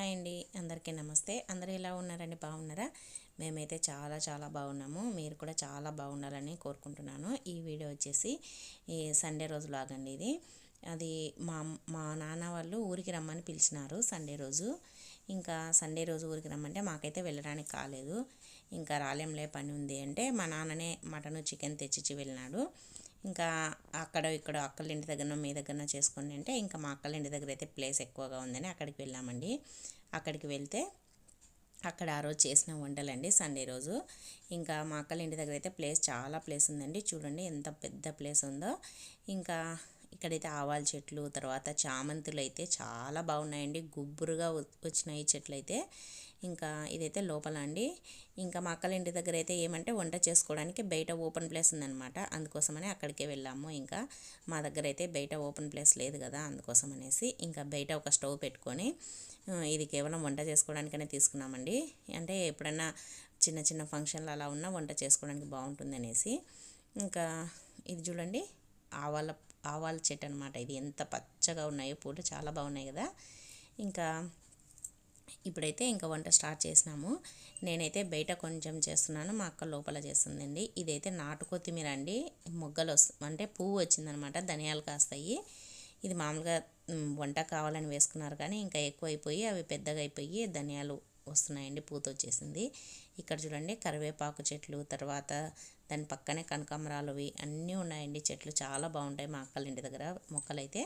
Hi అండి అందరికీ నమస్తే. అందరూ ఎలా ఉన్నారండి? బాగున్నారా? మేమైతే చాలా చాలా బాగున్నాము. మీరు కూడా చాలా బాగుండాలని కోరుకుంటున్నాను. ఈ వీడియో వచ్చేసి ఈ సండే రోజు లాగండి ఇది. అది మా మా నాన్న వాళ్ళు ఊరికి రమ్మని పిలిచినారు సండే రోజు. ఇంకా సండే రోజు ఊరికి రమ్మంటే మాకైతే వెళ్ళడానికి కాలేదు. ఇంకా రాలేంలే పని ఉంది అంటే మా నాన్ననే మటను చికెన్ తెచ్చిచ్చి వెళ్ళినాడు. ఇంకా అక్కడ ఇక్కడ అక్కల ఇంటి దగ్గర మీ దగ్గర చేసుకోండి అంటే ఇంకా మా అక్కల ఇంటి దగ్గర అయితే ప్లేస్ ఎక్కువగా ఉందని అక్కడికి వెళ్ళామండి. అక్కడికి వెళ్తే అక్కడ ఆ రోజు చేసిన వంటలండి సండే రోజు. ఇంకా మా అక్కల ఇంటి దగ్గర అయితే ప్లేస్ చాలా ప్లేస్ ఉందండి. చూడండి ఎంత పెద్ద ప్లేస్ ఉందో. ఇంకా ఇక్కడైతే ఆవాల చెట్లు తర్వాత చామంతులు అయితే చాలా బాగున్నాయండి. గుబ్బురుగా వచ్చినాయి చెట్లు అయితే ఇంకా ఇదైతే లోపల అండి. ఇంకా మా అక్కల ఇంటి దగ్గర అయితే ఏమంటే వంట చేసుకోవడానికి బయట ఓపెన్ ప్లేస్ ఉందనమాట అందుకోసమని అక్కడికే వెళ్ళాము. ఇంకా మా దగ్గర అయితే బయట ఓపెన్ ప్లేస్ లేదు కదా అందుకోసం అనేసి ఇంకా బయట ఒక స్టవ్ పెట్టుకొని ఇది కేవలం వంట చేసుకోవడానికనే తీసుకున్నామండి. అంటే ఎప్పుడన్నా చిన్న చిన్న ఫంక్షన్లు అలా ఉన్నా వంట చేసుకోవడానికి బాగుంటుంది అనేసి ఇంకా ఇది చూడండి ఆవాల ఆవాల చెట్టు అనమాట ఇది ఎంత పచ్చగా ఉన్నాయో పూలు చాలా బాగున్నాయి కదా. ఇంకా ఇప్పుడైతే ఇంకా వంట స్టార్ట్ చేసినాము. నేనైతే బయట కొంచెం చేస్తున్నాను మా అక్క లోపల చేస్తుందండి. ఇదైతే నాటు కొత్తిమీర అండి. మొగ్గలు వస్తుంది అంటే పువ్వు వచ్చిందనమాట ధనియాలు కాస్తాయి. ఇది మామూలుగా వంట కావాలని వేసుకున్నారు కానీ ఇంకా ఎక్కువ అయిపోయి అవి పెద్దగా అయిపోయి ధనియాలు వస్తున్నాయండి పూత వచ్చేసింది ఇక్కడ చూడండి కరివేపాకు చెట్లు తర్వాత దాని పక్కనే కనకాంబరాలువి అన్నీ ఉన్నాయండి. చెట్లు చాలా బాగుంటాయి మా అక్కల ఇంటి దగ్గర మొక్కలైతే.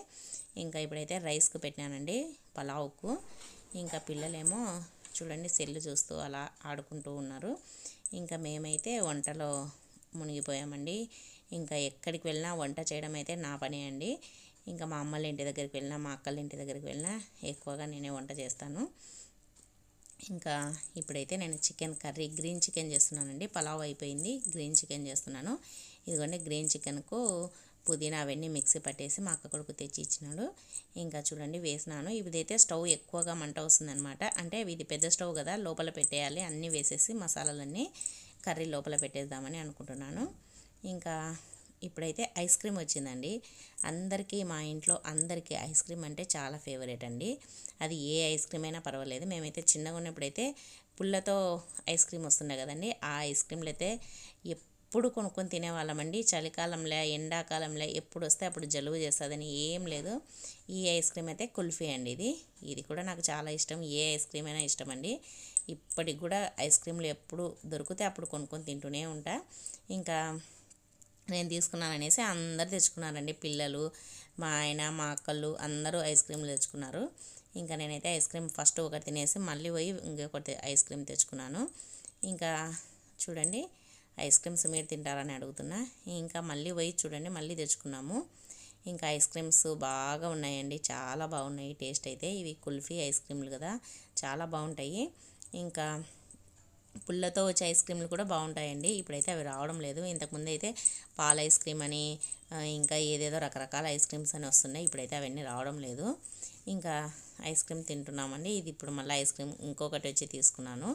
ఇంకా ఇప్పుడైతే రైస్కు పెట్టినానండి పలావుకు. ఇంకా పిల్లలేమో చూడండి సెల్లు చూస్తూ అలా ఆడుకుంటూ ఉన్నారు. ఇంకా మేమైతే వంటలో మునిగిపోయామండి. ఇంకా ఎక్కడికి వెళ్ళినా వంట చేయడం అయితే నా పని అండి. ఇంకా మా అమ్మల ఇంటి దగ్గరికి వెళ్ళినా మా అక్కల ఇంటి దగ్గరికి వెళ్ళినా ఎక్కువగా నేనే వంట చేస్తాను. ఇంకా ఇప్పుడైతే నేను చికెన్ కర్రీ గ్రీన్ చికెన్ చేస్తున్నానండి. పలావ్ అయిపోయింది గ్రీన్ చికెన్ చేస్తున్నాను. ఇదిగోండి గ్రీన్ చికెన్కు పుదీనా అవన్నీ మిక్సీ పట్టేసి మా అక్క కొడుకు తెచ్చి ఇచ్చినాడు. ఇంకా చూడండి వేసినాను. ఇదైతే స్టవ్ ఎక్కువగా మంట వస్తుందన్నమాట. అంటే ఇది పెద్ద స్టవ్ కదా లోపల పెట్టేయాలి. అన్నీ వేసేసి మసాలాలన్నీ కర్రీ లోపల పెట్టేద్దామని అనుకుంటున్నాను. ఇంకా ఇప్పుడైతే ఐస్ క్రీమ్ వచ్చిందండి. అందరికీ మా ఇంట్లో అందరికీ ఐస్ క్రీమ్ అంటే చాలా ఫేవరెట్ అండి. అది ఏ ఐస్ క్రీమ్ అయినా పర్వాలేదు. మేమైతే చిన్నగా ఉన్నప్పుడైతే పుల్లతో ఐస్ క్రీమ్ వస్తుండే కదండి. ఆ ఐస్ క్రీమ్లు అయితే ఎప్పుడు కొనుక్కొని తినేవాళ్ళమండి చలికాలంలో ఎండాకాలంలో ఎప్పుడు వస్తే అప్పుడు జలుబు చేస్తుందని ఏం లేదు. ఈ ఐస్ క్రీమ్ అయితే కుల్ఫీ అండి ఇది. ఇది కూడా నాకు చాలా ఇష్టం. ఏ ఐస్ క్రీమ్ అయినా ఇష్టం అండి. ఇప్పటికి కూడా ఐస్ క్రీమ్లు ఎప్పుడు దొరికితే అప్పుడు కొనుక్కొని తింటూనే ఉంటా. ఇంకా నేను తీసుకున్నాను అనేసి అందరు తెచ్చుకున్నారండి. పిల్లలు మా ఆయన మా అక్కలు అందరూ ఐస్ క్రీమ్లు తెచ్చుకున్నారు. ఇంకా నేనైతే ఐస్ క్రీమ్ ఫస్ట్ ఒకటి తినేసి మళ్ళీ పోయి ఇంకొకటి ఐస్ క్రీమ్ తెచ్చుకున్నాను. ఇంకా చూడండి ఐస్ క్రీమ్స్ మీరు తింటారని అడుగుతున్నా. ఇంకా మళ్ళీ పోయి చూడండి మళ్ళీ తెచ్చుకున్నాము. ఇంకా ఐస్ క్రీమ్స్ బాగా ఉన్నాయండి. చాలా బాగున్నాయి. టేస్ట్ అయితే ఇవి కుల్ఫీ ఐస్ క్రీమ్లు కదా. చాలా బాగుంటాయి. ఇంకా పుల్లతో వచ్చే ఐస్ క్రీమ్లు కూడా బాగుంటాయండి. ఇప్పుడైతే అవి రావడం లేదు. ఇంతకుముందు అయితే పాల ఐస్ క్రీమ్ అని ఇంకా ఏదేదో రకరకాల ఐస్ క్రీమ్స్ అని వస్తున్నాయి. ఇప్పుడైతే అవన్నీ రావడం లేదు. ఇంకా ఐస్ క్రీమ్ తింటున్నామండి. ఇది ఇప్పుడు మళ్ళీ ఐస్ క్రీమ్ ఇంకొకటి వచ్చి తీసుకున్నాను.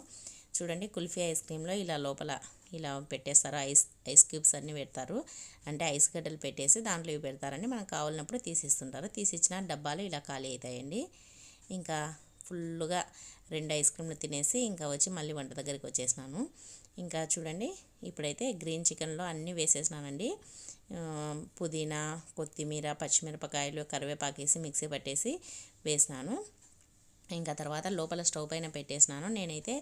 చూడండి కుల్ఫీ ఐస్ క్రీమ్లో ఇలా లోపల ఇలా పెట్టేస్తారు. ఐస్ ఐస్ క్యూబ్స్ అన్నీ పెడతారు. అంటే ఐస్ గడ్డలు పెట్టేసి దాంట్లో ఇవి పెడతారండి. మనకు కావాలన్నప్పుడు తీసిస్తుంటారు. తీసిచ్చిన డబ్బాలు ఇలా ఖాళీ అవుతాయండి. ఇంకా ఫుల్గా రెండు ఐస్ క్రీమ్లు తినేసి ఇంకా వచ్చి మళ్ళీ వంట దగ్గరికి వచ్చేసినాను. ఇంకా చూడండి ఇప్పుడైతే గ్రీన్ చికెన్లో అన్నీ వేసేసినానండి. పుదీనా కొత్తిమీర పచ్చిమిరపకాయలు కరివేపాకు వేసి మిక్సీ పట్టేసి వేసినాను. ఇంకా తర్వాత లోపల స్టవ్ పైన పెట్టేసినాను. నేనైతే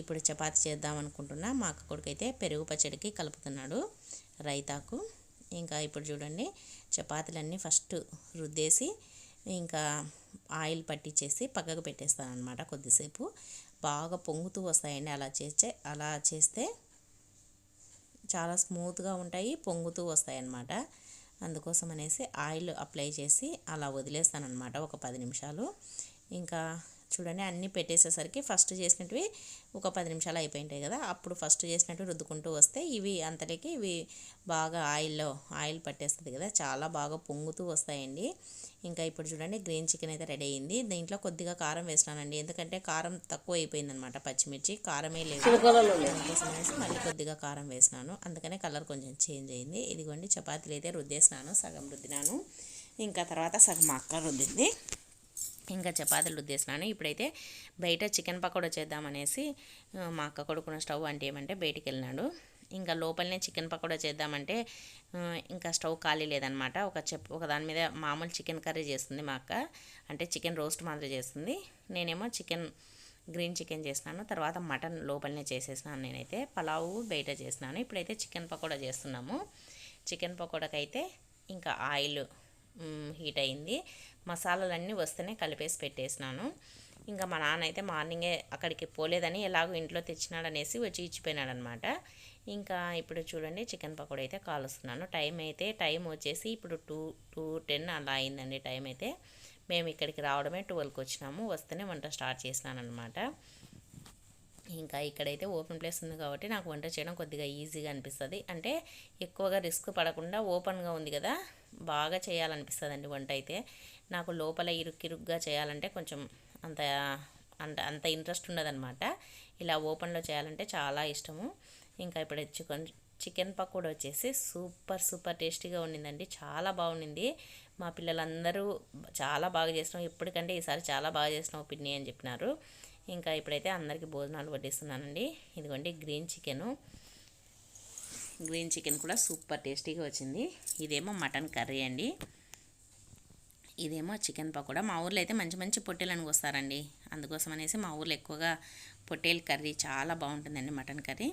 ఇప్పుడు చపాతి చేద్దాం అనుకుంటున్నా. మా అక్క కొడుకైతే పెరుగు పచ్చడికి కలుపుతున్నాడు రైతాకు. ఇంకా ఇప్పుడు చూడండి చపాతీలన్నీ ఫస్ట్ రుద్దేసి ఇంకా ఆయిల్ పట్టించేసి పక్కకు పెట్టేస్తాను అనమాట కొద్దిసేపు. బాగా పొంగుతూ వస్తాయండి అలా చేస్తే అలా చేస్తే చాలా స్మూత్గా ఉంటాయి పొంగుతూ వస్తాయి అన్నమాట అందుకోసం అనేసి ఆయిల్ అప్లై చేసి అలా వదిలేస్తాను అనమాట ఒక పది నిమిషాలు. ఇంకా చూడండి అన్నీ పెట్టేసేసరికి ఫస్ట్ చేసినట్టువి ఒక పది నిమిషాలు అయిపోయింటాయి కదా. అప్పుడు ఫస్ట్ చేసినట్టు రుద్దుకుంటూ వస్తే ఇవి అంతలోకి ఇవి బాగా ఆయిల్లో ఆయిల్ పట్టేస్తుంది కదా. చాలా బాగా పొంగుతూ వస్తాయండి. ఇంకా ఇప్పుడు చూడండి గ్రీన్ చికెన్ అయితే రెడీ అయింది. దీంట్లో కొద్దిగా కారం వేసినానండి. ఎందుకంటే కారం తక్కువ అయిపోయింది అనమాట పచ్చిమిర్చి. కారమే లేదు. అందుకోసం మళ్ళీ కొద్దిగా కారం వేసినాను. అందుకనే కలర్ కొంచెం చేంజ్ అయింది. ఇదిగోండి చపాతీలు అయితే రుద్దేసినాను సగం రుద్దినాను. ఇంకా తర్వాత సగం అక్క రుద్దింది. ఇంకా చపాతీలు రుద్దేసినాను ఇప్పుడైతే బయట చికెన్ పకోడా చేద్దామనేసి మా అక్క కొడుకున్న స్టవ్ అంటే ఏమంటే బయటికి వెళ్ళినాడు ఇంకా లోపలనే చికెన్ పకోడా చేద్దామంటే ఇంకా స్టవ్ ఖాళీ లేదనమాట. ఒక చెప్ ఒక దాని మీద మామూలు చికెన్ కర్రీ చేస్తుంది మా అక్క. అంటే చికెన్ రోస్ట్ మాదిరి చేస్తుంది. నేనేమో చికెన్ గ్రీన్ చికెన్ చేసినాను. తర్వాత మటన్ లోపలనే చేసేసినాను నేనైతే. పలావు బయట చేసినాను. ఇప్పుడైతే చికెన్ పకోడా చేస్తున్నాము. చికెన్ పకోడాకైతే ఇంకా ఆయిల్ హీట్ అయింది. మసాలాలన్నీ వస్తేనే కలిపేసి పెట్టేసినాను. ఇంకా మా నాన్న అయితే మార్నింగే అక్కడికి పోలేదని ఎలాగో ఇంట్లో తెచ్చినాడనేసి వచ్చి ఇచ్చిపోయినాడు అనమాట ఇంకా ఇప్పుడు చూడండి చికెన్ పకోడీ అయితే కాలుస్తున్నాను. టైం అయితే టైం వచ్చేసి ఇప్పుడు టూ టూ టెన్ అలా అయిందండి టైం అయితే. మేము ఇక్కడికి రావడమే ట్వెల్వ్కి వచ్చినాము. వస్తేనే వంట స్టార్ట్ చేసినాను అనమాట ఇంకా ఇక్కడైతే ఓపెన్ ప్లేస్ ఉంది కాబట్టి నాకు వంట చేయడం కొద్దిగా ఈజీగా అనిపిస్తుంది. అంటే ఎక్కువగా రిస్క్ పడకుండా ఓపెన్గా ఉంది కదా. బాగా చేయాలనిపిస్తుంది అండి వంట అయితే నాకు లోపల ఇరుక్కిరుగ్గా చేయాలంటే కొంచెం అంత అంత అంత ఇంట్రెస్ట్ ఉండదన్నమాట. ఇలా ఓపెన్లో చేయాలంటే చాలా ఇష్టము. ఇంకా ఇప్పుడు చికెన్ చికెన్ పకోడీ వచ్చేసి సూపర్ సూపర్ టేస్టీగా ఉండిందండి. చాలా బాగుండింది. మా పిల్లలందరూ చాలా బాగా చేసినాం. ఎప్పటికంటే ఈసారి చాలా బాగా చేసినావు పిన్ని అని చెప్పినారు. ఇంకా ఇప్పుడైతే అందరికీ భోజనాలు వడ్డిస్తున్నానండి. ఇదిగోండి గ్రీన్ చికెను. గ్రీన్ చికెన్ కూడా సూపర్ టేస్టీగా వచ్చింది. ఇదేమో మటన్ కర్రీ అండి. ఇదేమో చికెన్ పకోడా. మా ఊర్లో అయితే మంచి మంచి పొట్టేలను వస్తారండి అందుకోసం అనేసి మా ఊర్లో ఎక్కువగా పొట్టేలు కర్రీ చాలా బాగుంటుందండి మటన్ కర్రీ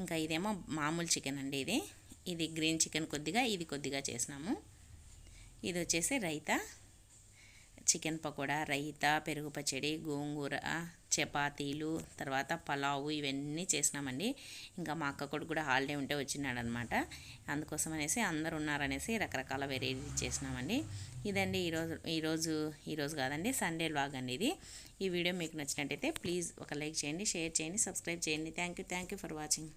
ఇంకా ఇదేమో మామూలు చికెన్ అండి ఇది. ఇది గ్రీన్ చికెన్ కొద్దిగా ఇది కొద్దిగా చేసినాము. ఇది వచ్చేసి రైతా. చికెన్ పకోడా రైతా పెరుగు పచ్చడి గోంగూర చపాతీలు తర్వాత పలావు ఇవన్నీ చేసినామండి. ఇంకా మా అక్క కొడుకు కూడా హాలిడే ఉంటే వచ్చినాడనమాట. అందుకోసం అనేసి అందరు ఉన్నారనేసి రకరకాల వెరైటీ చేసినామండి. ఇదండి ఈరోజు ఈరోజు ఈరోజు కాదండి సండే వ్లాగ్ అండి ఇది. ఈ వీడియో మీకు నచ్చినట్టయితే ప్లీజ్ ఒక లైక్ చేయండి షేర్ చేయండి సబ్స్క్రైబ్ చేయండి. Thank you thank you for watching.